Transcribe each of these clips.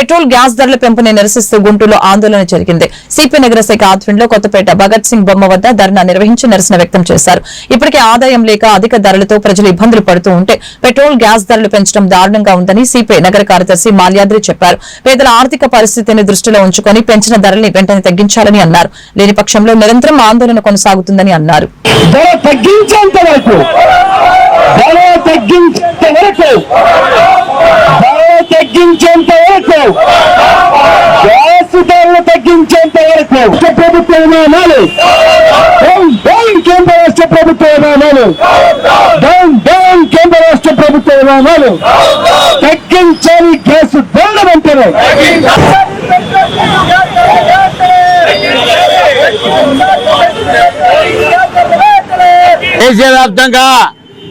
Petrol gas ధరల పెంపుని నిరసిస్తూ గుంటూరులో ఆందోళన జరిగింది. సిపి నగర శాఖ ఆధ్వర్యంలో కొత్తపేట భగత్ సింగ్ బొమ్మ వద్ద ధర్నా నిర్వహించి నిరసన వ్యక్తం చేశారు. ఇప్పటికే ఆదాయం లేక అధిక ధరలతో ప్రజలు ఇబ్బందులు పడుతూ ఉంటే పెట్రోల్ గ్యాస్ ధరలు పెంచడం దారుణంగా ఉందని సిపిఐ నగర కార్యదర్శి మాల్యాద్రి చెప్పారు. పేదల ఆర్థిక పరిస్థితిని దృష్టిలో ఉంచుకుని పెంచిన ధరల్ని వెంటనే తగ్గించాలని అన్నారు. లేని పక్షంలో నిరంతరం ఆందోళన కొనసాగుతుందని అన్నారు. తగ్గించేంత వరకు గ్యాస్ ధరలు తగ్గించేంత వరకు రాష్ట్ర ప్రభుత్వ విధానాలు కేంద్ర రాష్ట్ర ప్రభుత్వ విధానాలు డౌన్ డౌన్ కేంద్ర రాష్ట్ర ప్రభుత్వ విధానాలు తగ్గించాలి గ్యాస్ ధరలు వెంటనే దేశవ్యాప్తంగా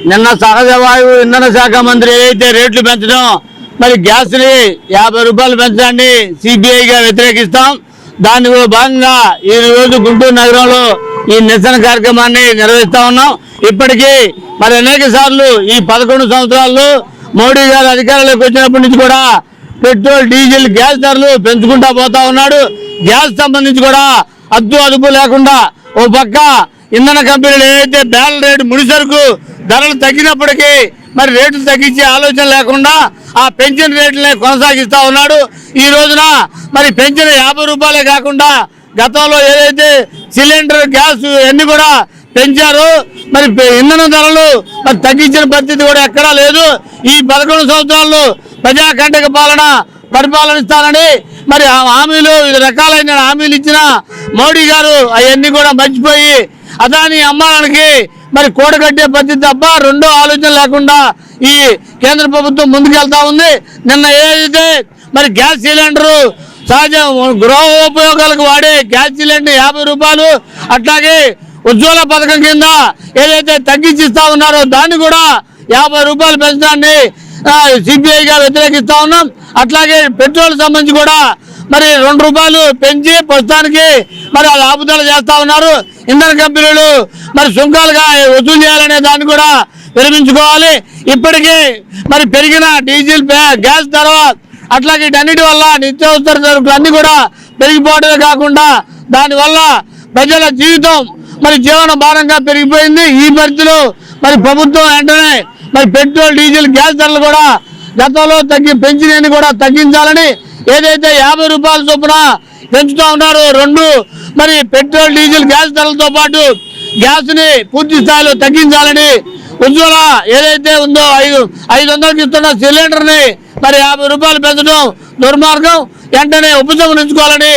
నిన్న సహజ వాయువు ఇంధన శాఖ మంత్రి ఏదైతే రేట్లు పెంచడం మరి గ్యాస్ని యాభై రూపాయలు పెంచడాన్ని సిబిఐగా వ్యతిరేకిస్తాం. దానిలో భాగంగా ఈ రోజు గుంటూరు నగరంలో ఈ నిరసన కార్యక్రమాన్ని నిర్వహిస్తా ఉన్నాం. ఇప్పటికీ మరి అనేక సార్లు ఈ పదకొండు సంవత్సరాల్లో మోడీ గారు అధికారంలోకి వచ్చినప్పటి నుంచి కూడా పెట్రోల్ డీజిల్ గ్యాస్ ధరలు పెంచుకుంటా పోతా ఉన్నాడు. గ్యాస్ సంబంధించి కూడా అద్దు అదుపు లేకుండా ఓ పక్క ఇంధన కంపెనీలు ఏదైతే బ్యారల్ రేటు ముడి సరుకు ధరలు తగ్గినప్పటికీ మరి రేట్లు తగ్గించే ఆలోచన లేకుండా ఆ పెన్షన్ రేట్లనే కొనసాగిస్తా ఉన్నాడు. ఈ రోజున మరి పెన్షన్ యాభై రూపాయలే కాకుండా గతంలో ఏదైతే సిలిండర్ గ్యాస్ ఇవన్నీ కూడా పెంచారు. మరి ఇంధన ధరలు మరి తగ్గించిన పరిస్థితి కూడా ఎక్కడా లేదు. ఈ పదకొండు సంవత్సరాల్లో ప్రజాకంటక పాలన పరిపాలనిస్తానని మరి ఆ హామీలు వివిధ రకాలైన హామీలు ఇచ్చిన మోడీ గారు అవన్నీ కూడా మర్చిపోయి అదాని అమ్మానికి మరి కూడగట్టే పద్ధతి తప్ప రెండో ఆలోచన లేకుండా ఈ కేంద్ర ప్రభుత్వం ముందుకెళ్తా ఉంది. నిన్న ఏదైతే మరి గ్యాస్ సిలిండరు సహజ గృహ ఉపయోగాలకు వాడే గ్యాస్ సిలిండర్ యాభై రూపాయలు అట్లాగే ఉజ్వల పథకం కింద ఏదైతే తగ్గించిస్తా ఉన్నారో దాన్ని కూడా యాభై రూపాయలు పెంచడాన్ని సిబిఐగా వ్యతిరేకిస్తా ఉన్నాం. అట్లాగే పెట్రోల్ సంబంధించి కూడా మరి రెండు రూపాయలు పెంచి ప్రస్తుతానికి మరి అది ఆపుదల చేస్తా ఉన్నారు. ఇంధన కంపెనీలు మరి సుంకాలుగా వసూలు చేయాలనే దాన్ని కూడా విరమించుకోవాలి. ఇప్పటికీ మరి పెరిగిన డీజిల్ గ్యాస్ ధర అట్లాగే వీటన్నిటి వల్ల నిత్యావసర సరుకులు అన్ని కూడా పెరిగిపోవడమే కాకుండా దానివల్ల ప్రజల జీవితం మరి జీవన భారంగా పెరిగిపోయింది. ఈ పరిస్థితిలో మరి ప్రభుత్వం వెంటనే మరి పెట్రోల్ డీజిల్ గ్యాస్ ధరలు కూడా గతంలో తగ్గి పెంచినవి కూడా తగ్గించాలని ఏదైతే యాభై రూపాయల చొప్పున పెంచుతా ఉన్నారో రెండు మరి పెట్రోల్ డీజిల్ గ్యాస్ ధరలతో పాటు గ్యాస్ని పూర్తి స్థాయిలో తగ్గించాలని ఉజ్వల ఏదైతే ఉందో ఐదు ఐదు వందలకి ఇస్తున్న సిలిండర్ని మరి యాభై రూపాయలు పెంచడం దుర్మార్గం. వెంటనే ఉపశమనించుకోవాలని